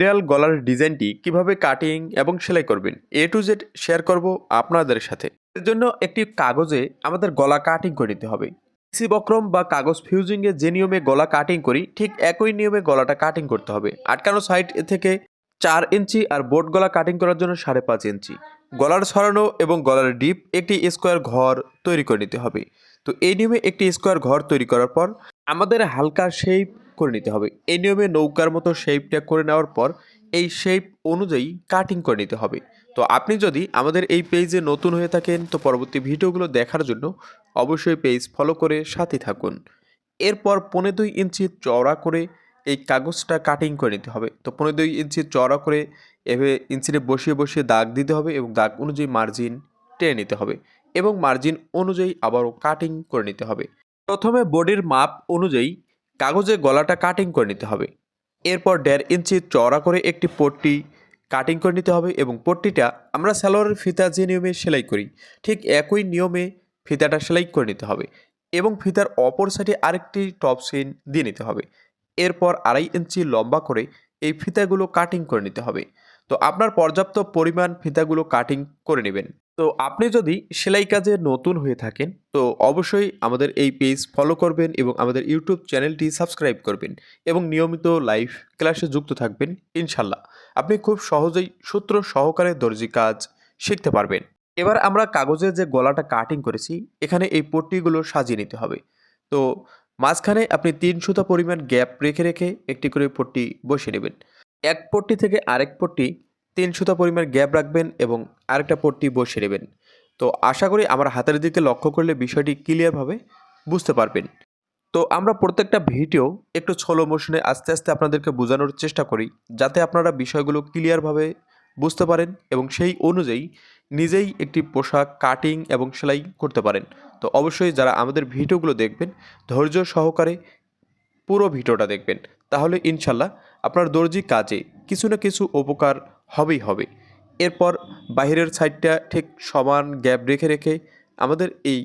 Real গলার ডিজাইনটি কীভাবে কাটিং এবং সেলাই করবেন? এ টু জেড শেয়ার করব আপনাদের সাথে। এর জন্য একটি কাগজে আমাদের গলা কাটিং করে নিতে হবে। সি বক্রম বা কাগজ ফিউজিংয়ে যে নিয়মে গলা কাটিং করি, ঠিক একই নিয়মে গলাটা কাটিং করতে হবে। আটকানো সাইড থেকে চার ইঞ্চি আর বোট গলা কাটিং করার জন্য সাড়ে পাঁচ ইঞ্চি। গলার ছড়ানো এবং গলার ডিপ একটি স্কোয়ার ঘর তৈরি করে নিতে হবে। তো এই নিয়মে একটি স্কোয়ার ঘর তৈরি করার পর আমাদের হালকা শেপ করে নিতে হবে। এই নিয়মে নৌকার মতো শেপটা করে নেওয়ার পর এই শেপ অনুযায়ী কাটিং করে নিতে হবে। তো আপনি যদি আমাদের এই পেজে নতুন হয়ে থাকেন, তো পরবর্তী ভিডিওগুলো দেখার জন্য অবশ্যই পেজ ফলো করে সাথে থাকুন। এরপর পনেরো দুই ইঞ্চি চওড়া করে এই কাগজটা কাটিং করে নিতে হবে। তো পনেরো দুই ইঞ্চি চওড়া করে এভাবে ইঞ্চিতে বসিয়ে বসিয়ে দাগ দিতে হবে এবং দাগ অনুযায়ী মার্জিন টেনে নিতে হবে এবং মার্জিন অনুযায়ী আবারও কাটিং করে নিতে হবে। প্রথমে বডির মাপ অনুযায়ী কাগজে গলাটা কাটিং করে নিতে হবে। এরপর দেড় ইঞ্চি চওড়া করে একটি পট্টি কাটিং করে নিতে হবে এবং পট্টিটা আমরা সালোয়ারের ফিতা যে নিয়মে সেলাই করি, ঠিক একই নিয়মে ফিতাটা সেলাই করে নিতে হবে এবং ফিতার অপর সাইডে আরেকটি টপ সিন দিয়ে নিতে হবে। এরপর আড়াই ইঞ্চি লম্বা করে এই ফিতাগুলো কাটিং করে নিতে হবে। তো আপনার পর্যাপ্ত পরিমাণ ফিতাগুলো কাটিং করে নেবেন। তো আপনি যদি সেলাই কাজে নতুন হয়ে থাকেন, তো অবশ্যই আমাদের এই পেজ ফলো করবেন এবং আমাদের ইউটিউব চ্যানেলটি সাবস্ক্রাইব করবেন এবং নিয়মিত লাইভ ক্লাসে যুক্ত থাকবেন, ইনশাল্লাহ। আপনি খুব সহজেই সূত্র সহকারে দর্জি কাজ শিখতে পারবেন। এবার আমরা কাগজে যে গলাটা কাটিং করেছি, এখানে এই পট্টিগুলো সাজিয়ে নিতে হবে। তো মাঝখানে আপনি তিন সুতা পরিমাণ গ্যাপ রেখে রেখে একটি করে পট্টি বসিয়ে নেবেন। এক পট্টি থেকে আরেক পট্টি তিন সুতা পরিমাণ গ্যাপ রাখবেন এবং আরেকটা পট্টি বসিয়ে নেবেন। তো আশা করি আমার হাতের দিকে লক্ষ্য করলে বিষয়টি ক্লিয়ারভাবে বুঝতে পারবেন। তো আমরা প্রত্যেকটা ভিডিও একটু ছলো মোশনে আস্তে আস্তে আপনাদেরকে বোঝানোর চেষ্টা করি, যাতে আপনারা বিষয়গুলো ক্লিয়ারভাবে বুঝতে পারেন এবং সেই অনুযায়ী নিজেই একটি পোশাক কাটিং এবং সেলাই করতে পারেন। তো অবশ্যই যারা আমাদের ভিডিওগুলো দেখবেন, ধৈর্য সহকারে পুরো ভিডিওটা দেখবেন। তাহলে ইনশাল্লাহ আপনার দর্জি কাজে কিছু না কিছু উপকার হবেই হবে। এরপর বাইরের সাইডটা ঠিক সমান গ্যাপ রেখে রেখে আমাদের এই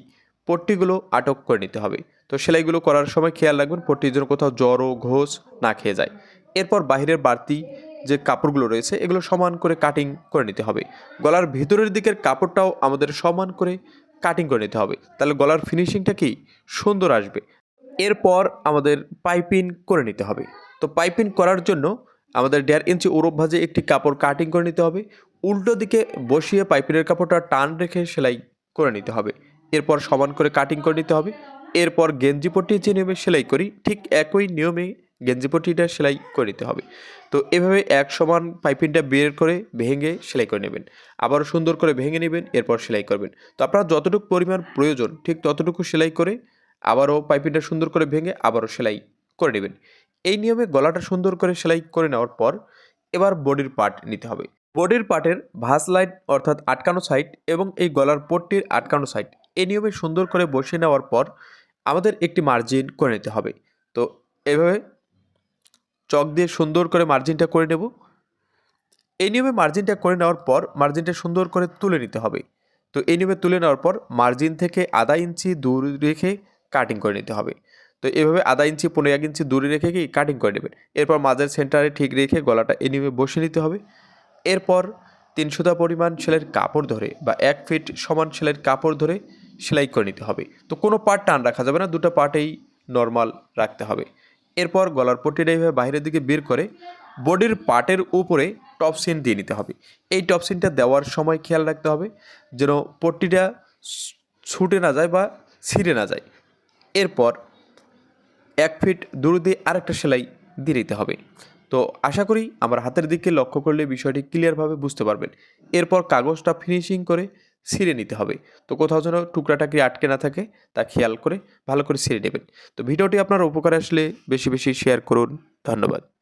পট্টিগুলো আটক করে নিতে হবে। তো সেলাইগুলো করার সময় খেয়াল রাখবেন পট্টির জন্য কোথাও জ্বরও ঘোষ না খেয়ে যায়। এরপর বাইরের বাড়তি যে কাপড়গুলো রয়েছে, এগুলো সমান করে কাটিং করে নিতে হবে। গলার ভিতরের দিকের কাপড়টাও আমাদের সমান করে কাটিং করে নিতে হবে। তাহলে গলার ফিনিশিংটা কি? সুন্দর আসবে। এরপর আমাদের পাইপিং করে নিতে হবে। তো পাইপিং করার জন্য আমাদের দেড় ইঞ্চি ওরব ভাজে একটি কাপড় কাটিং করে নিতে হবে। উল্টো দিকে বসিয়ে পাইপিনের কাপড়টা টান রেখে সেলাই করে নিতে হবে। এরপর সমান করে কাটিং করে নিতে হবে। এরপর গেঞ্জি পট্টি যে নিয়মে সেলাই করি, ঠিক একই নিয়মে গেঞ্জি পট্টিটা সেলাই করে নিতে হবে। তো এভাবে এক সমান পাইপিনটা বের করে ভেঙে সেলাই করে নেবেন। আবারও সুন্দর করে ভেঙে নেবেন, এরপর সেলাই করবেন। তো আপনার যতটুকু পরিমাণ প্রয়োজন, ঠিক ততটুকু সেলাই করে আবারও পাইপিংটা সুন্দর করে ভেঙে আবারও সেলাই করে নেবেন। এই নিয়মে গলাটা সুন্দর করে সেলাই করে নেওয়ার পর এবার বডির পার্ট নিতে হবে। বডির পার্টের ভাস লাইন অর্থাৎ আটকানো সাইড এবং এই গলার পট্টির আটকানো সাইড এই নিয়মে সুন্দর করে বসিয়ে নেওয়ার পর আমাদের একটি মার্জিন করে নিতে হবে। তো এভাবে চক দিয়ে সুন্দর করে মার্জিনটা করে নেব। এই নিয়মে মার্জিনটা করে নেওয়ার পর মার্জিনটা সুন্দর করে তুলে নিতে হবে। তো এই নিয়মে তুলে নেওয়ার পর মার্জিন থেকে আধা ইঞ্চি দূর রেখে কাটিং করে নিতে হবে। তো এভাবে আধা ইঞ্চি, পনেরো এক ইঞ্চি দূরে রেখে কি কাটিং করে নেবেন? এরপর মাঝের সেন্টারে ঠিক রেখে গলাটা এনিমে বসিয়ে নিতে হবে। এরপর তিনশোটা পরিমাণ সেলাইয়ের কাপড় ধরে বা এক ফিট সমান সেলাইয়ের কাপড় ধরে সেলাই করে নিতে হবে। তো কোনো পার্ট টান রাখা যাবে না, দুটো পার্টেই নর্মাল রাখতে হবে। এরপর গলার পট্টিটা এইভাবে বাইরের দিকে বের করে বডির পার্টের উপরে টপ সিন দিয়ে নিতে হবে। এই টপ সিনটা দেওয়ার সময় খেয়াল রাখতে হবে যেন পট্টিটা ছুটে না যায় বা ছিঁড়ে না যায়। এরপর এক ফিট দূর দিয়ে আরেকটা সেলাই দিয়ে দিতে হবে। তো আশা করি আমার হাতের দিকে লক্ষ্য করলে বিষয়টি ক্লিয়ারভাবে বুঝতে পারবেন। এরপর কাগজটা ফিনিশিং করে ছিঁড়ে নিতে হবে। তো কোথাও যেন টুকরাটাকে আটকে না থাকে, তা খেয়াল করে ভালো করে ছিঁড়ে নেবেন। তো ভিডিওটি আপনার উপকারে আসলে বেশি বেশি শেয়ার করুন। ধন্যবাদ।